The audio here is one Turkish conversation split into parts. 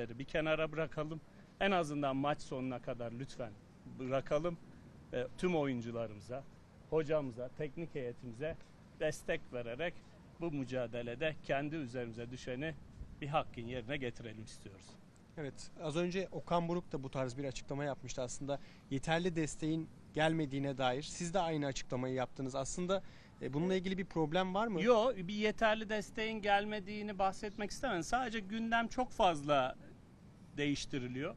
şeyleri bir kenara bırakalım. En azından maç sonuna kadar lütfen bırakalım. Ve tüm oyuncularımıza, hocamıza, teknik heyetimize destek vererek bu mücadelede kendi üzerimize düşeni bir hakkın yerine getirelim istiyoruz. Evet az önce Okan Buruk da bu tarz bir açıklama yapmıştı aslında yeterli desteğin gelmediğine dair. Siz de aynı açıklamayı yaptınız. Aslında e, bununla ilgili bir problem var mı? Yok bir yeterli desteğin gelmediğini bahsetmek istemem. Sadece gündem çok fazla değiştiriliyor.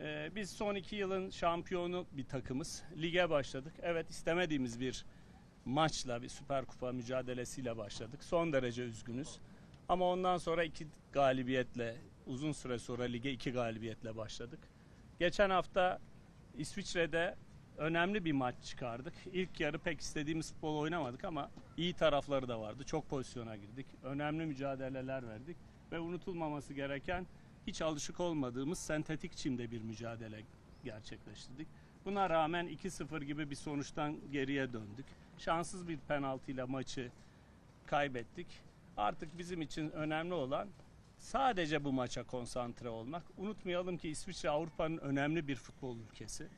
Ee, biz son iki yılın şampiyonu bir takımız. Lige başladık. Evet istemediğimiz bir maçla, bir süper kupa mücadelesiyle başladık. Son derece üzgünüz. Ama ondan sonra iki galibiyetle, uzun süre sonra lige iki galibiyetle başladık. Geçen hafta İsviçre'de önemli bir maç çıkardık. İlk yarı pek istediğimiz futbol oynamadık ama iyi tarafları da vardı. Çok pozisyona girdik. Önemli mücadeleler verdik ve unutulmaması gereken hiç alışık olmadığımız sentetik çimde bir mücadele gerçekleştirdik. Buna rağmen 2-0 gibi bir sonuçtan geriye döndük. Şanssız bir penaltıyla maçı kaybettik. Artık bizim için önemli olan sadece bu maça konsantre olmak. Unutmayalım ki İsviçre Avrupa'nın önemli bir futbol ülkesi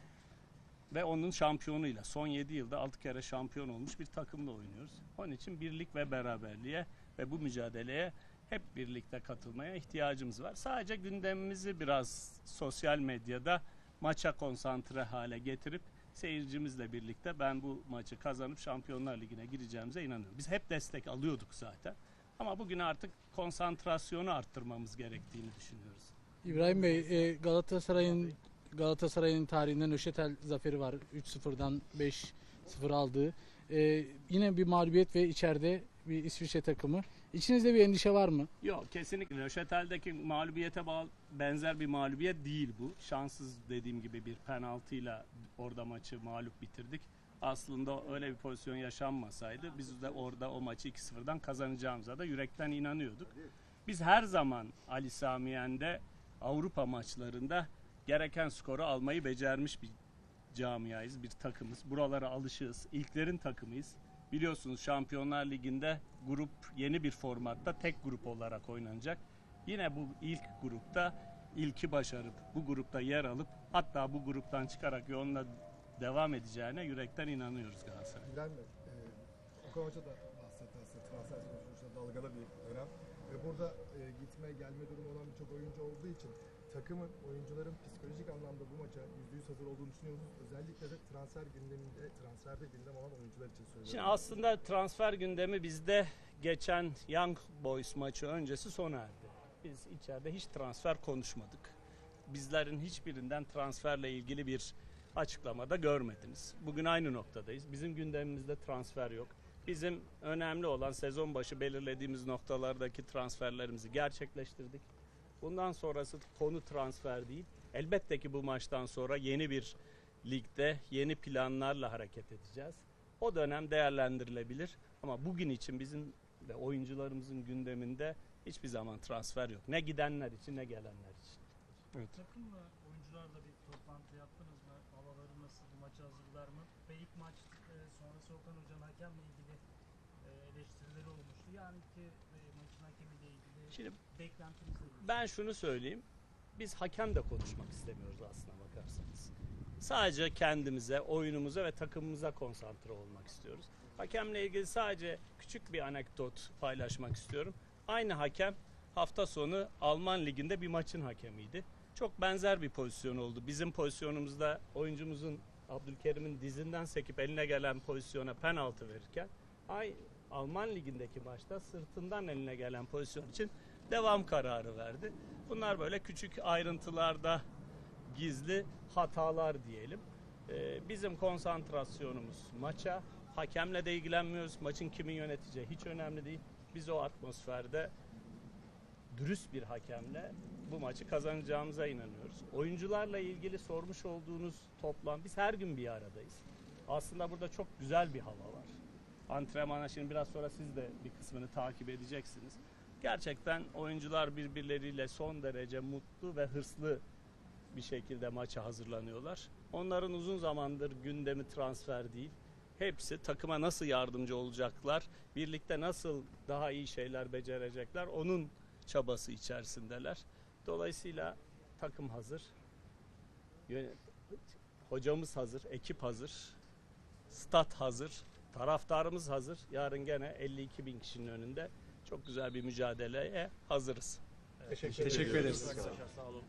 ve onun şampiyonuyla son 7 yılda 6 kere şampiyon olmuş bir takımla oynuyoruz. Onun için birlik ve beraberliğe ve bu mücadeleye hep birlikte katılmaya ihtiyacımız var. Sadece gündemimizi biraz sosyal medyada maça konsantre hale getirip seyircimizle birlikte ben bu maçı kazanıp Şampiyonlar Ligi'ne gireceğimize inanıyorum. Biz hep destek alıyorduk zaten. Ama bugün artık konsantrasyonu arttırmamız gerektiğini düşünüyoruz. İbrahim Bey, e, Galatasaray'ın Galatasaray'ın tarihinde Nöşetel zaferi var. 3-0'dan 5-0 aldığı. E, yine bir mağlubiyet ve içeride bir İsviçre takımı. İçinizde bir endişe var mı? Yok kesinlikle. Röşetel'deki mağlubiyete bağlı, benzer bir mağlubiyet değil bu. Şanssız dediğim gibi bir penaltıyla orada maçı mağlup bitirdik. Aslında öyle bir pozisyon yaşanmasaydı biz de orada o maçı 2-0'dan kazanacağımıza da yürekten inanıyorduk. Biz her zaman Ali Samiyen'de Avrupa maçlarında gereken skoru almayı becermiş bir camiayız, bir takımız. Buralara alışığız. İlklerin takımıyız. Biliyorsunuz Şampiyonlar Ligi'nde grup yeni bir formatta tek grup olarak oynanacak. Yine bu ilk grupta ilki başarıp bu grupta yer alıp hatta bu gruptan çıkarak yoluna devam edeceğine yürekten inanıyoruz Galatasaray. İbrahim Bey, e, Okan Hoca da bahsetti aslında transfer dalgalı bir dönem. Ve burada e, gitme gelme durumu olan birçok oyuncu olduğu için takımın, oyuncuların psikolojik anlamda bu maça %100 hazır olduğunu düşünüyorsunuz. Özellikle de transfer gündeminde, transferde gündem olan oyuncular için söylüyorum. Şimdi aslında transfer gündemi bizde geçen Young Boys maçı öncesi sona erdi. Biz içeride hiç transfer konuşmadık. Bizlerin hiçbirinden transferle ilgili bir açıklamada görmediniz. Bugün aynı noktadayız. Bizim gündemimizde transfer yok. Bizim önemli olan sezon başı belirlediğimiz noktalardaki transferlerimizi gerçekleştirdik. Bundan sonrası konu transfer değil. Elbette ki bu maçtan sonra yeni bir ligde yeni planlarla hareket edeceğiz. O dönem değerlendirilebilir ama bugün için bizim ve oyuncularımızın gündeminde hiçbir zaman transfer yok. Ne gidenler için ne gelenler için. Takımla oyuncularla bir toplantı yaptınız mı? Havaları nasıl, bu maça hazırlar mı? Ve ilk maç e, sonrası Okan Hoca'nın hakemle ilgili e, eleştirileri olmuştu. Yani ki e, maçın hakemiyle ilgili Şimdi beklentiniz nedir? Ben şunu söyleyeyim. Biz hakem de konuşmak istemiyoruz aslına bakarsanız. Sadece kendimize, oyunumuza ve takımımıza konsantre olmak istiyoruz. Hakemle ilgili sadece küçük bir anekdot paylaşmak istiyorum. Aynı hakem hafta sonu Alman liginde bir maçın hakemiydi. Çok benzer bir pozisyon oldu. Bizim pozisyonumuzda oyuncumuzun Abdülkerim'in dizinden sekip eline gelen pozisyona penaltı verirken ay Alman ligindeki maçta sırtından eline gelen pozisyon için devam kararı verdi. Bunlar böyle küçük ayrıntılarda gizli hatalar diyelim. Ee, bizim konsantrasyonumuz maça. Hakemle de ilgilenmiyoruz. Maçın kimin yöneteceği hiç önemli değil. Biz o atmosferde dürüst bir hakemle bu maçı kazanacağımıza inanıyoruz. Oyuncularla ilgili sormuş olduğunuz toplam biz her gün bir aradayız. Aslında burada çok güzel bir hava var. Antrenmana şimdi biraz sonra siz de bir kısmını takip edeceksiniz. Gerçekten oyuncular birbirleriyle son derece mutlu ve hırslı bir şekilde maça hazırlanıyorlar. Onların uzun zamandır gündemi transfer değil. Hepsi takıma nasıl yardımcı olacaklar, birlikte nasıl daha iyi şeyler becerecekler onun çabası içerisindeler. Dolayısıyla takım hazır. Hocamız hazır, ekip hazır. Stat hazır. Taraftarımız hazır. Yarın gene 52 bin kişinin önünde çok güzel bir mücadeleye hazırız. Teşekkür, Teşekkür ederiz. Sağ olun.